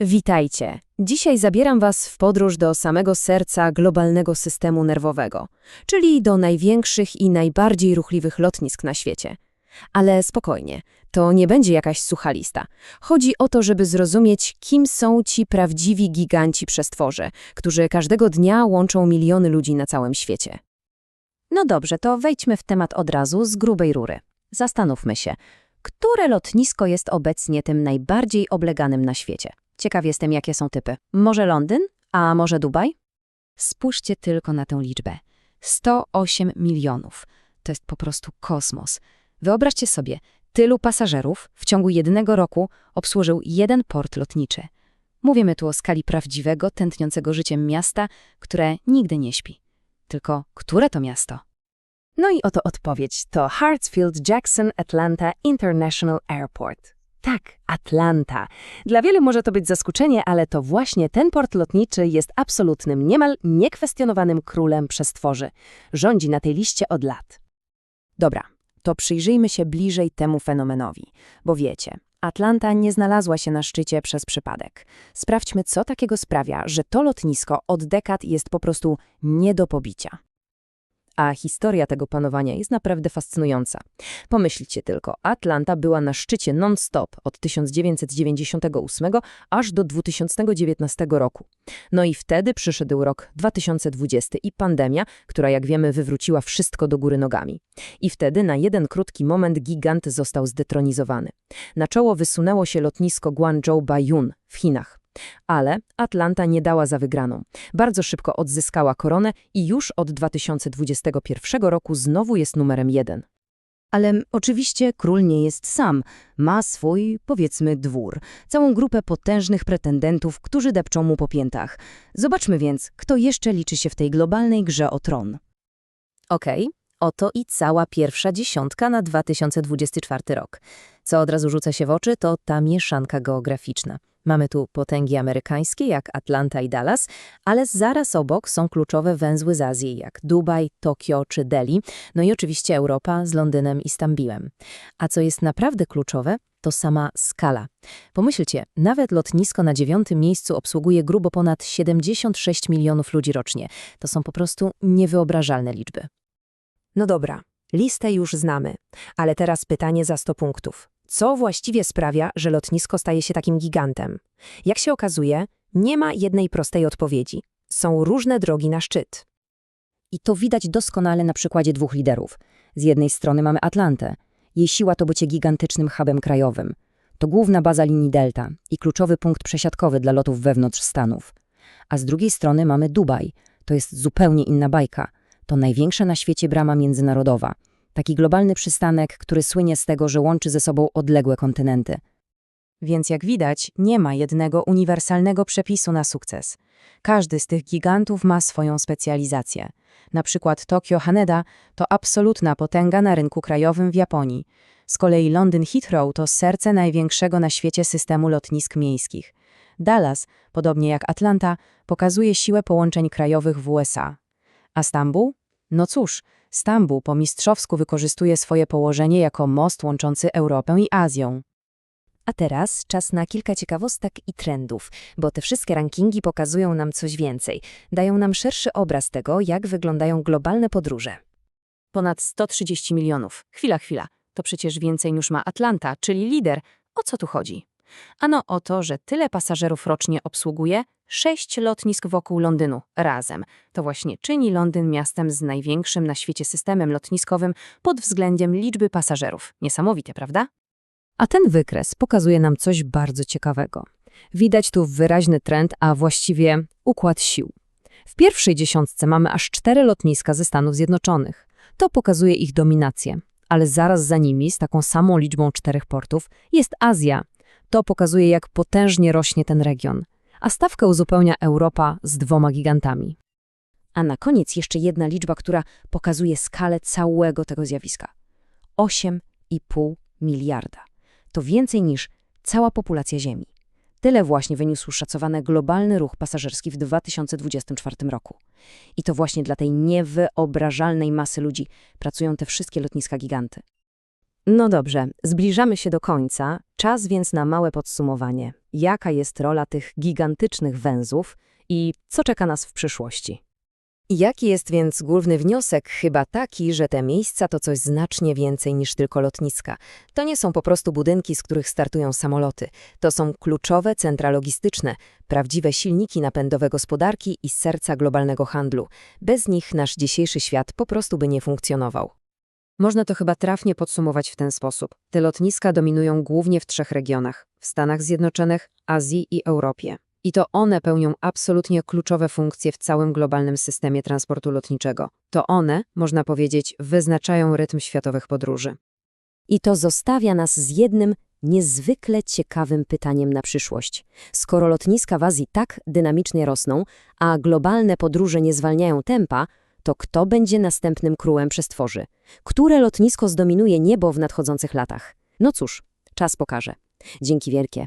Witajcie. Dzisiaj zabieram Was w podróż do samego serca globalnego systemu nerwowego, czyli do największych i najbardziej ruchliwych lotnisk na świecie. Ale spokojnie, to nie będzie jakaś sucha lista. Chodzi o to, żeby zrozumieć, kim są ci prawdziwi giganci przestworze, którzy każdego dnia łączą miliony ludzi na całym świecie. No dobrze, to wejdźmy w temat od razu z grubej rury. Zastanówmy się, które lotnisko jest obecnie tym najbardziej obleganym na świecie? Ciekaw jestem, jakie są typy. Może Londyn? A może Dubaj? Spójrzcie tylko na tę liczbę. 108 milionów. To jest po prostu kosmos. Wyobraźcie sobie, tylu pasażerów w ciągu jednego roku obsłużył jeden port lotniczy. Mówimy tu o skali prawdziwego, tętniącego życiem miasta, które nigdy nie śpi. Tylko które to miasto? No i oto odpowiedź. To Hartsfield-Jackson Atlanta International Airport. Tak, Atlanta. Dla wielu może to być zaskoczenie, ale to właśnie ten port lotniczy jest absolutnym, niemal niekwestionowanym królem przestworzy. Rządzi na tej liście od lat. Dobra, to przyjrzyjmy się bliżej temu fenomenowi, bo wiecie, Atlanta nie znalazła się na szczycie przez przypadek. Sprawdźmy, co takiego sprawia, że to lotnisko od dekad jest po prostu nie do pobicia. A historia tego panowania jest naprawdę fascynująca. Pomyślcie tylko, Atlanta była na szczycie non-stop od 1998 aż do 2019 roku. No i wtedy przyszedł rok 2020 i pandemia, która jak wiemy wywróciła wszystko do góry nogami. I wtedy na jeden krótki moment gigant został zdetronizowany. Na czoło wysunęło się lotnisko Guangzhou Baiyun w Chinach. Ale Atlanta nie dała za wygraną. Bardzo szybko odzyskała koronę i już od 2021 roku znowu jest numerem jeden. Ale oczywiście król nie jest sam. Ma swój, powiedzmy, dwór. Całą grupę potężnych pretendentów, którzy depczą mu po piętach. Zobaczmy więc, kto jeszcze liczy się w tej globalnej grze o tron. Okej, oto i cała pierwsza dziesiątka na 2024 rok. Co od razu rzuca się w oczy, to ta mieszanka geograficzna. Mamy tu potęgi amerykańskie jak Atlanta i Dallas, ale zaraz obok są kluczowe węzły z Azji jak Dubaj, Tokio czy Delhi, no i oczywiście Europa z Londynem i Stambiłem. A co jest naprawdę kluczowe, to sama skala. Pomyślcie, nawet lotnisko na dziewiątym miejscu obsługuje grubo ponad 76 milionów ludzi rocznie. To są po prostu niewyobrażalne liczby. No dobra, listę już znamy, ale teraz pytanie za 100 punktów. Co właściwie sprawia, że lotnisko staje się takim gigantem? Jak się okazuje, nie ma jednej prostej odpowiedzi. Są różne drogi na szczyt. I to widać doskonale na przykładzie dwóch liderów. Z jednej strony mamy Atlantę. Jej siła to bycie gigantycznym hubem krajowym. To główna baza linii Delta i kluczowy punkt przesiadkowy dla lotów wewnątrz Stanów. A z drugiej strony mamy Dubaj. To jest zupełnie inna bajka. To największa na świecie brama międzynarodowa – Taki globalny przystanek, który słynie z tego, że łączy ze sobą odległe kontynenty. Więc jak widać, nie ma jednego uniwersalnego przepisu na sukces. Każdy z tych gigantów ma swoją specjalizację. Na przykład Tokio Haneda to absolutna potęga na rynku krajowym w Japonii. Z kolei Londyn Heathrow to serce największego na świecie systemu lotnisk miejskich. Dallas, podobnie jak Atlanta, pokazuje siłę połączeń krajowych w USA. A Stambuł? No cóż, Stambuł po mistrzowsku wykorzystuje swoje położenie jako most łączący Europę i Azją. A teraz czas na kilka ciekawostek i trendów, bo te wszystkie rankingi pokazują nam coś więcej, dają nam szerszy obraz tego, jak wyglądają globalne podróże. Ponad 130 milionów. Chwila, chwila. To przecież więcej niż ma Atlanta, czyli lider. O co tu chodzi? Ano o to, że tyle pasażerów rocznie obsługuje sześć lotnisk wokół Londynu razem. To właśnie czyni Londyn miastem z największym na świecie systemem lotniskowym pod względem liczby pasażerów. Niesamowite, prawda? A ten wykres pokazuje nam coś bardzo ciekawego. Widać tu wyraźny trend, a właściwie układ sił. W pierwszej dziesiątce mamy aż cztery lotniska ze Stanów Zjednoczonych. To pokazuje ich dominację. Ale zaraz za nimi, z taką samą liczbą czterech portów, jest Azja. To pokazuje, jak potężnie rośnie ten region a stawkę uzupełnia Europa z dwoma gigantami. A na koniec jeszcze jedna liczba, która pokazuje skalę całego tego zjawiska. 8,5 miliarda. To więcej niż cała populacja Ziemi. Tyle właśnie wyniósł szacowany globalny ruch pasażerski w 2024 roku. I to właśnie dla tej niewyobrażalnej masy ludzi pracują te wszystkie lotniska giganty. No dobrze, zbliżamy się do końca, czas więc na małe podsumowanie. Jaka jest rola tych gigantycznych węzłów i co czeka nas w przyszłości? Jaki jest więc główny wniosek? Chyba taki, że te miejsca to coś znacznie więcej niż tylko lotniska. To nie są po prostu budynki, z których startują samoloty. To są kluczowe centra logistyczne, prawdziwe silniki napędowe gospodarki i serca globalnego handlu. Bez nich nasz dzisiejszy świat po prostu by nie funkcjonował. Można to chyba trafnie podsumować w ten sposób. Te lotniska dominują głównie w trzech regionach w Stanach Zjednoczonych, Azji i Europie. I to one pełnią absolutnie kluczowe funkcje w całym globalnym systemie transportu lotniczego. To one, można powiedzieć, wyznaczają rytm światowych podróży. I to zostawia nas z jednym niezwykle ciekawym pytaniem na przyszłość. Skoro lotniska w Azji tak dynamicznie rosną, a globalne podróże nie zwalniają tempa, to kto będzie następnym krółem przestworzy? Które lotnisko zdominuje niebo w nadchodzących latach? No cóż, czas pokaże. Dzięki wielkie.